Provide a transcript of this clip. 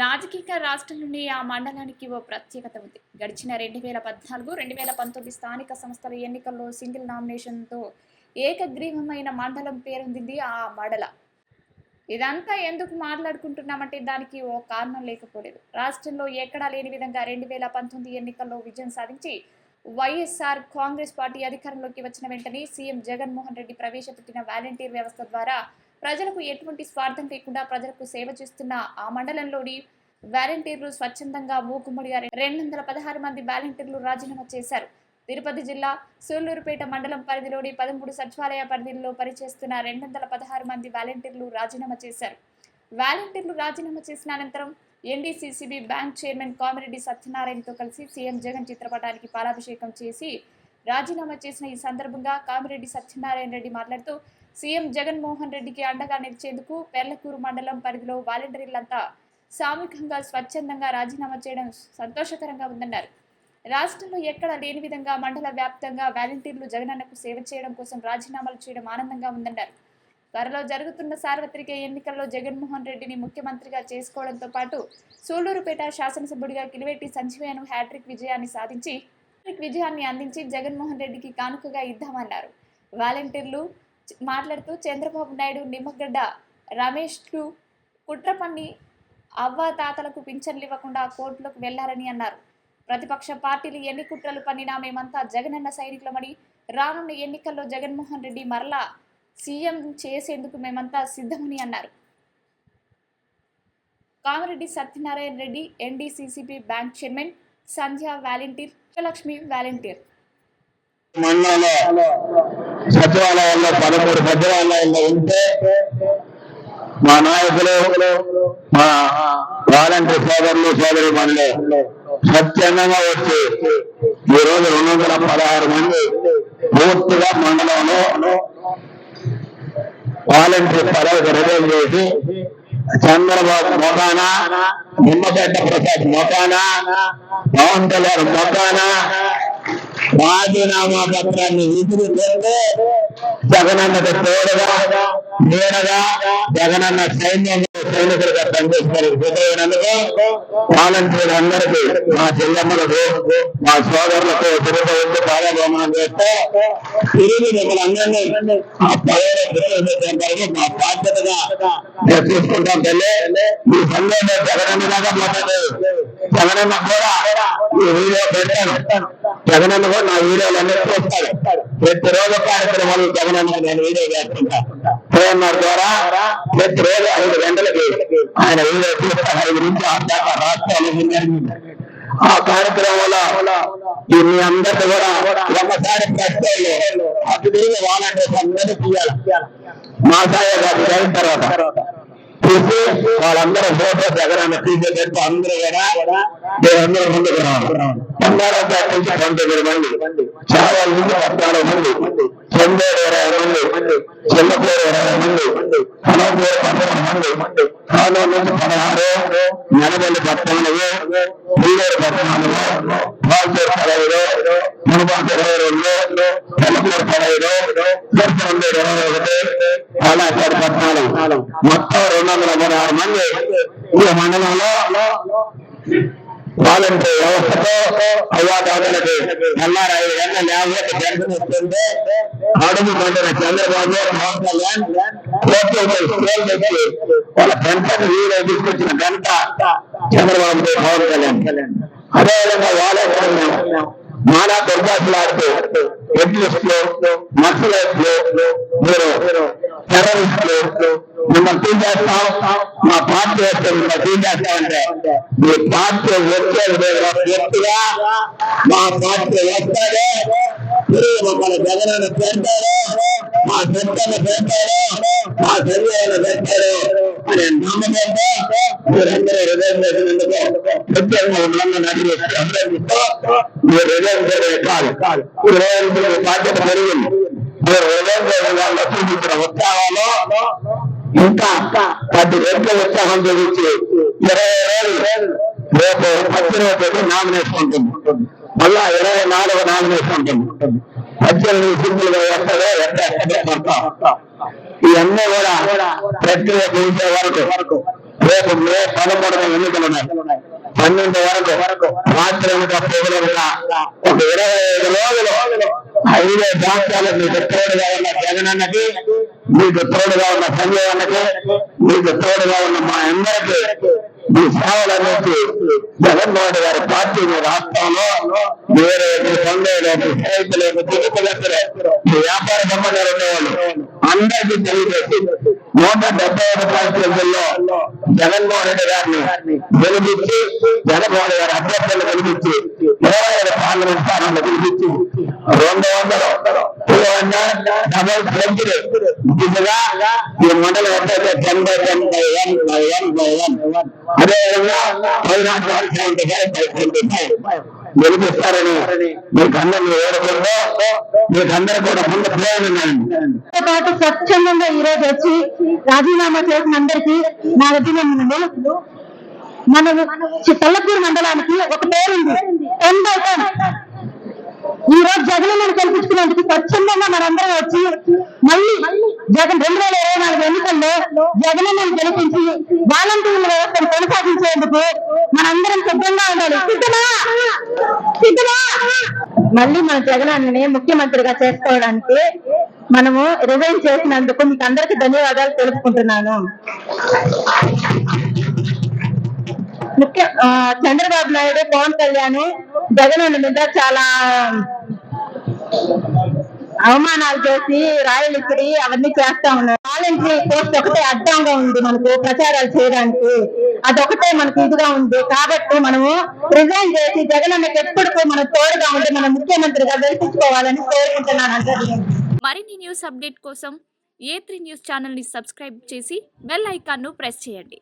రాజకీయ రాష్ట్రంలోని ఆ మండలానికి ఓ ప్రత్యేకత ఉంది. గడిచిన రెండు వేల పద్నాలుగు రెండు వేల పంతొమ్మిది స్థానిక సంస్థల ఎన్నికల్లో సింగిల్ నామినేషన్తో ఏకగ్రీవమైన మండలం పేరొందింది ఆ మండల. ఇదంతా ఎందుకు మాట్లాడుకుంటున్నామంటే దానికి ఓ కారణం లేకపోలేదు. రాష్ట్రంలో ఎక్కడా లేని విధంగా రెండు వేల పంతొమ్మిది ఎన్నికల్లో విజయం సాధించి వైఎస్ఆర్ కాంగ్రెస్ పార్టీ అధికారంలోకి వచ్చిన వెంటనే సీఎం జగన్మోహన్ రెడ్డి ప్రవేశపెట్టిన వాలంటీర్ వ్యవస్థ ద్వారా ప్రజలకు ఎటువంటి స్వార్థం లేకుండా ప్రజలకు సేవ చేస్తున్న ఆ మండలంలోని వాలంటీర్లు స్వచ్ఛందంగా మూకుమ్మడిగా రెండు వందల పదహారు మంది వాలంటీర్లు రాజీనామా చేశారు. తిరుపతి జిల్లా సూళ్ళూరుపేట మండలం పరిధిలోని పదమూడు సచివాలయ పరిధిలో పనిచేస్తున్న రెండు వందల పదహారు మంది వాలంటీర్లు రాజీనామా చేశారు. వాలంటీర్లు రాజీనామా చేసిన అనంతరం ఎన్డీసీసీబీ బ్యాంక్ చైర్మన్ కామిరెడ్డి సత్యనారాయణతో కలిసి సీఎం జగన్ చిత్రపటానికి పాలాభిషేకం చేసి రాజీనామా చేసిన ఈ సందర్భంగా కామిరెడ్డి సత్యనారాయణ రెడ్డి మాట్లాడుతూ సీఎం జగన్మోహన్ రెడ్డికి అండగా నిలిచేందుకు పెర్లకూరు మండలం పరిధిలో వాలంటీర్లంతా సామూహికంగా స్వచ్ఛందంగా రాజీనామా చేయడం సంతోషకరంగా ఉందన్నారు. రాష్ట్రంలో ఎక్కడ లేని విధంగా మండల వ్యాప్తంగా వాలంటీర్లు జగనన్నకు సేవ చేయడం కోసం రాజీనామాలు చేయడం ఆనందంగా ఉందన్నారు. త్వరలో జరుగుతున్న సార్వత్రిక ఎన్నికల్లో జగన్మోహన్ రెడ్డిని ముఖ్యమంత్రిగా చేసుకోవడంతో పాటు సూళ్ళూరుపేట శాసనసభ్యుడిగా కిలివేటి సంజీవయ్యను హ్యాట్రిక్ విజయాన్ని సాధించి హ్యాట్రిక్ విజయాన్ని అందించి జగన్మోహన్ రెడ్డికి కానుకగా ఇద్దామన్నారు. వాలంటీర్లు మాట్లాడుతూ చంద్రబాబు నాయుడు నిమ్మగడ్డ రమేష్లు కుట్ర పన్ని అవ్వ తాతలకు పింఛన్లు ఇవ్వకుండా కోర్టులకు వెళ్ళారని అన్నారు. ప్రతిపక్ష పార్టీలు ఎన్ని కుట్రలు పన్నినా మేమంతా జగనన్న సైనికులమని రానున్న ఎన్నికల్లో జగన్మోహన్ రెడ్డి మరలా సీఎం చేసేందుకు మేమంతా సిద్ధమని అన్నారు. Kamireddy Satyanarayana Reddy NDCCP bank chairman Sandhya volunteer Lakshmi volunteer. మండల సచివాలయాల్లో పదమూడు సచివాలయాల్లో ఉంటే మా నాయకులు మా వాలంటీర్ సోదరులు సోదరి మనులు స్వచ్ఛందంగా వచ్చి ఈ రోజు రెండు వందల పదహారు మంది పూర్తిగా మండలంలో వాలంటీర్ పదవికి రిజైన్ చేసి చంద్రబాబు మొకాన నిమ్మగడ్డ ప్రసాద్ మొకాన పవన్ కళ్యాణ్ మొకాన రాజీనామా పత్రాన్ని విసిరితే జగనన్నకు తోడుగా నీడగా జగనన్న సైన్యం సైనికులుగా పనిచేస్తున్నారు. సిద్ధమైనందుకు వాలంటీర్లు అందరికీ మా చెల్లెమ్మలకు మా సోదరులకు తిరుగుతూ వచ్చి చేస్తే తిరిగి మిమ్మల్ని ఆ పదవి ప్రవేశించడానికి మా బాధ్యతగా తీసుకుంటాం తల్లి. మీ సందేహం జగనన్నగా మాట్లాడలేదు జగనన్న కూడా ఈ వీడియో పెడతాను జగనన్న కూడా నా వీడియోలు అన్ని చూస్తాడు ప్రతిరోజు కార్యక్రమాలు జగనన్న నేను వీడియో చేస్తుంటాను ఫోన్ ద్వారా ప్రతిరోజు ఐదు గంటలకి ఆయన వీడియో చూస్తాను ఐదు నుంచి ఆరు రాష్ట్రాలు ఆ కార్యక్రమంలో మీ అందరికీ కూడా ఒకసారి ప్రశ్నలు అటు తిరిగి వాలంటీర్స్ అందరూ తీయాలి మా సాయ గారు తర్వాత. చూసి వాళ్ళందరూ ఫోటోస్ జగనన్న తీసేటట్టు అందరూ కూడా మీరందరూ ముందుకు రావాలి. బంగారాపేట నుంచి పంతొమ్మిది మంది. చాలా నుంచి పద్నాలుగు మంది. చెందేడు ఇరవై మంది. చెల్లపూరు ఇరవై మంది. కనపూరు పదకొండు మంది. కాలో నుంచి పదహారు. నెలవల్లి పద్నాలుగు. పీలేరు పద్నాలుగు. పాల్చూరు పదహైదు. మునుపాటు ఇరవై రెండు తెల్లపూరు పదహైదు దర్శనం ఇరవై ఒకటి పాలాచారు పద్నాలుగు మొత్తం రెండు వందల మూడు ఆరు మంది ఈ మండలంలో వాలంటీర్ వ్యవస్థతో అవ్వాదాదులకు నల్లారు ఐదు గంటల లేకపోతే అడుగు పండిన చంద్రబాబు పవన్ కళ్యాణ్ కోర్టులపై స్కేల్ వాళ్ళ పెన్షన్ వీలు తీసుకొచ్చిన గంట చంద్రబాబు పవన్ కళ్యాణ్ అదేవిధంగా వాలంటీర్ నానా దుర్భాషలాడుతూ ఎడ్లిస్టులు నక్సలైట్లు మీరు టెర్రరిస్టులు మిమ్మల్ని తీసేస్తాం మా పార్టీ వస్తే మిమ్మల్ని తీసేస్తామంటే మీ పార్టీ వచ్చేది లేదు. ఒక వ్యక్తిగా మా పార్టీ వస్తాడే తిరిగి మమ్మల్ని జగనన్న పెడతారు మా పెద్దను పెడతారు మా సంజయను పెడతారు అనే నమ్మకంతో మీరందరూ హృదయం చేసినందుకు ప్రత్యేకంగా మిమ్మల్ని అడిగి అభినందిస్తూ మీరు హృదయం చేయడం కాదు ఈ రోజు మీ బాధ్యత పెరిగింది మీరు హృదయం చేయడం వల్ల చూపించిన ఉత్సాహంలో ఇంకా పది రెట్ల ఉత్సాహం చూపించి ఇరవై రోజులు రేపు పద్దెనిమిది తేదీ నామినేషన్ ఉంటుంది మళ్ళా ఇరవై నాలుగు నామినేషన్ ఉంటుంది పద్దెనిమిది సింపుల్గా ఎక్కడ మొత్తం ఇవన్నీ కూడా ప్రక్రియ చేసే వరకు రేపు మే పదమూడున ఎన్నికలు ఉన్నాయి. పన్నెండు వరకు రాత్రి ఇంకా పొగలనగా ఒక ఇరవై ఐదు రోజులు ఐదు సంవత్సరాలు మీకు తోడుగా ఉన్న జగనన్నకి మీకు తోడుగా ఉన్న సంజయ్ అన్నకి మీకు తోడుగా ఉన్న మా అందరికీ ఈ సేవలన్నింటి జగన్మోహన్ గారి పార్టీని రాష్ట్రంలో వేరే సందేహాలు స్నేహితులకు తిరుగుతున్నారు ఈ వ్యాపార సంబంధాలు ఉండేవాళ్ళు. అందరికీ తెలియజేసి నూట డెబ్బై ఐదు పరిస్థితుల్లో జగన్మోహన్ రెడ్డి గారిని గెలిపించి జగన్మోహన్ గారి అభ్యర్థులు గెలిపించి ఇరవై ఐదు పార్లమెంట్ స్థానాలు గెలిపించి రెండు వందలు డబల్ సెంచరీ దిశగా ఈ మండలం ఎట్లయితే ten by ten by one by one by one అదేవిధంగా పదినాటి వరకు seventy five by twenty five గెలిపిస్తారని మీకు అందరినీ వేడుకుంటూ మీకు అందరూ కూడా ముందు ప్రేరణ పాటు స్వచ్ఛందంగా ఈ రోజు వచ్చి రాజీనామా చేసిన అందరికీ నా అభినందనలు మన చి- మండలానికి ఒక పేరుంది. టెన్ బై టెన్ ఈ రోజు జగన్ కల్పించుకునేందుకు స్వచ్ఛందంగా మనందరం వచ్చి మళ్ళీ జగన్ రెండు వేల ఇరవై నాలుగు ఎన్నికల్లో జగన్ గెలిపించి వాలంటీర్ల వ్యవస్థను కొనసాగించేందుకు మనందరం సిద్ధంగా ఉండాలి. సిద్ధమా? సిద్ధమా? మళ్ళీ మన జగనాన్ని ముఖ్యమంత్రిగా చేసుకోవడానికి మనము రిజైన్ చేసినందుకు మీకు అందరికి ధన్యవాదాలు తెలుపుకుంటున్నాను. ముఖ్య చంద్రబాబు నాయుడు పవన్ కళ్యాణ్ జగన్ మీద చాలా అవమానాలు చేసి రాయలు ఇక్కడి అవన్నీ చేస్తా ఉన్నారు. వాలంటరీ పోస్ట్ ఒకటే అడ్డంగా ఉంది మనకు ప్రచారాలు చేయడానికి. అదొకటే మనకు ఇదిగా ఉంది. కాబట్టి మనము రిజైన్ చేసి జగన్ అన్నకి ఎప్పటికూ మన తోడుగా ఉండి మన ముఖ్యమంత్రిగా వెలిపించుకోవాలని కోరుకుంటున్నాను మరిన్ని న్యూస్ అప్డేట్ కోసం ఏ త్రీ న్యూస్ ఛానల్ని సబ్స్క్రైబ్ చేసి బెల్ ఐకాన్ను ప్రెస్ చేయండి.